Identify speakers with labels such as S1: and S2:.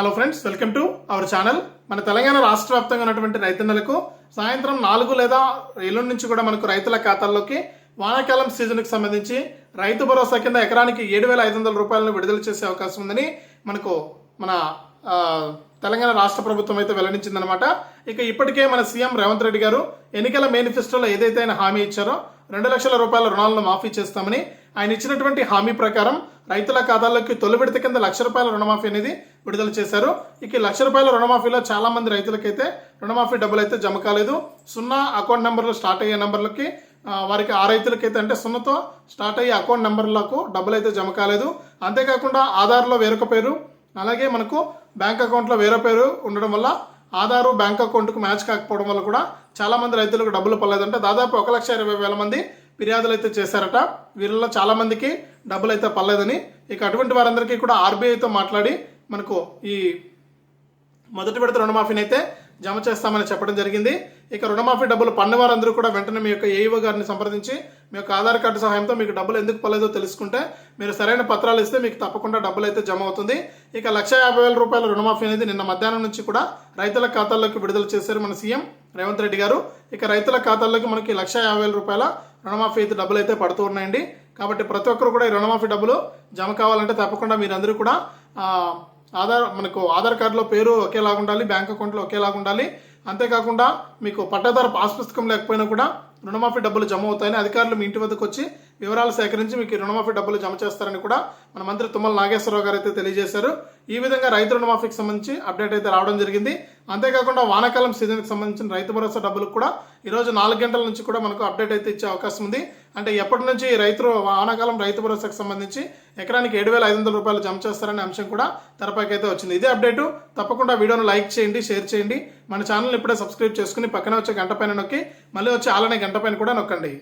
S1: Hello friends welcome to our channel మన తెలంగాణ రాష్ట్ర వ్యాప్తంగా ఉన్నటువంటి రైతన్నలకు సాయంత్రం నాలుగు లేదా ఎల్లుండి నుంచి కూడా మనకు రైతుల ఖాతాల్లోకి వానాకాలం సీజన్కి సంబంధించి రైతు భరోసా కింద ఎకరానికి ఏడు వేల ఐదు వందల రూపాయలను విడుదల చేసే అవకాశం ఉందని మనకు మన తెలంగాణ రాష్ట్ర ప్రభుత్వం అయితే వెల్లడించిందనమాట ఇక ఇప్పటికే మన సీఎం రేవంత్ రెడ్డి గారు ఎన్నికల మేనిఫెస్టోలో ఏదైతే ఆయన హామీ ఇచ్చారో రెండు లక్షల రూపాయల రుణాలను మాఫీ చేస్తామని ఆయన ఇచ్చినటువంటి హామీ ప్రకారం రైతుల ఖాతాల్లోకి తొలి విడత కింద లక్ష రూపాయల రుణమాఫీ అనేది విడుదల చేశారు. ఇక ఈ లక్ష రూపాయల రుణమాఫీలో చాలా మంది రైతులకైతే రుణమాఫీ డబ్బులు అయితే జమ కాలేదు. సున్నా అకౌంట్ నెంబర్లు స్టార్ట్ అయ్యే నెంబర్లకి వారికి ఆ రైతులకైతే అంటే సున్నతో స్టార్ట్ అయ్యే అకౌంట్ నెంబర్లకు డబ్బులు అయితే జమ కాలేదు. అంతేకాకుండా ఆధార్లో వేరొక పేరు అలాగే మనకు బ్యాంక్ అకౌంట్లో వేరే పేరు ఉండడం వల్ల ఆధారు బ్యాంక్ అకౌంట్కు మ్యాచ్ కాకపోవడం వల్ల కూడా చాలా మంది రైతులకు డబ్బులు పడలేదంటే దాదాపు ఒక లక్ష ఇరవై వేల మంది ఫిర్యాదులు అయితే చేశారట. వీళ్ళలో చాలామందికి డబ్బులు అయితే పర్లేదని ఇక అటువంటి వారందరికీ కూడా ఆర్బీఐతో మాట్లాడి మనకు ఈ మొదటి విడత రుణమాఫీని అయితే జమ చేస్తామని చెప్పడం జరిగింది. ఇక రుణమాఫీ డబ్బులు పన్ను వారందరూ కూడా వెంటనే మీ యొక్క ఏఈఓ గారిని సంప్రదించి మీ యొక్క ఆధార్ కార్డు సహాయంతో మీకు డబ్బులు ఎందుకు పర్లేదో తెలుసుకుంటే మీరు సరైన పత్రాలు ఇస్తే మీకు తప్పకుండా డబ్బులు అయితే జమ అవుతుంది. ఇక లక్ష యాభై వేల రూపాయల రుణమాఫీ అనేది నిన్న మధ్యాహ్నం నుంచి కూడా రైతుల ఖాతాల్లోకి విడుదల చేశారు మన సీఎం రేవంత్ రెడ్డి గారు. ఇక రైతుల ఖాతాల్లోకి మనకి లక్ష యాభై వేల రూపాయల రుణమాఫీ అయితే డబ్బులు అయితే పడుతూ ఉన్నాయండి. కాబట్టి ప్రతి ఒక్కరు కూడా ఈ రుణమాఫీ డబ్బులు జమ కావాలంటే తప్పకుండా మీరందరూ కూడా ఆధార్ మనకు ఆధార్ కార్డులో పేరు ఒకేలాగా ఉండాలి బ్యాంక్ అకౌంట్లో ఒకేలాగా ఉండాలి. అంతేకాకుండా మీకు పట్టాదారు పాస్ పుస్తకం లేకపోయినా కూడా రుణమాఫీ డబ్బులు జమ అవుతాయని అధికారులు మీ ఇంటి వద్దకు వచ్చి వివరాలు సేకరించి మీకు రుణమాఫీ డబ్బులు జమ చేస్తారని కూడా మన మంత్రి తుమ్మల నాగేశ్వరరావు గారు అయితే తెలియజేశారు. ఈ విధంగా రైతు రుణమాఫీకి సంబంధించి అప్డేట్ అయితే రావడం జరిగింది. అంతేకాకుండా వానాకాలం సీజన్కి సంబంధించిన రైతు భరోసా డబ్బులు కూడా ఈరోజు నాలుగు గంటల నుంచి కూడా మనకు అప్డేట్ అయితే ఇచ్చే అవకాశం ఉంది. అంటే ఎప్పటి నుంచి రైతులు వానాకాలం రైతు భరోసాకు సంబంధించి ఎకరానికి ఏడు వేల ఐదు వందల రూపాయలు జమ చేస్తారనే అంశం కూడా తెరపైకి అయితే వచ్చింది. ఇదే అప్డేటు. తప్పకుండా వీడియోను లైక్ చేయండి షేర్ చేయండి. మన ఛానల్ ఇప్పుడే సబ్స్క్రైబ్ చేసుకుని పక్కన వచ్చే గంట పైన నొక్కి మళ్ళీ వచ్చే ఆలనే గంట పైన కూడా నొక్కండి.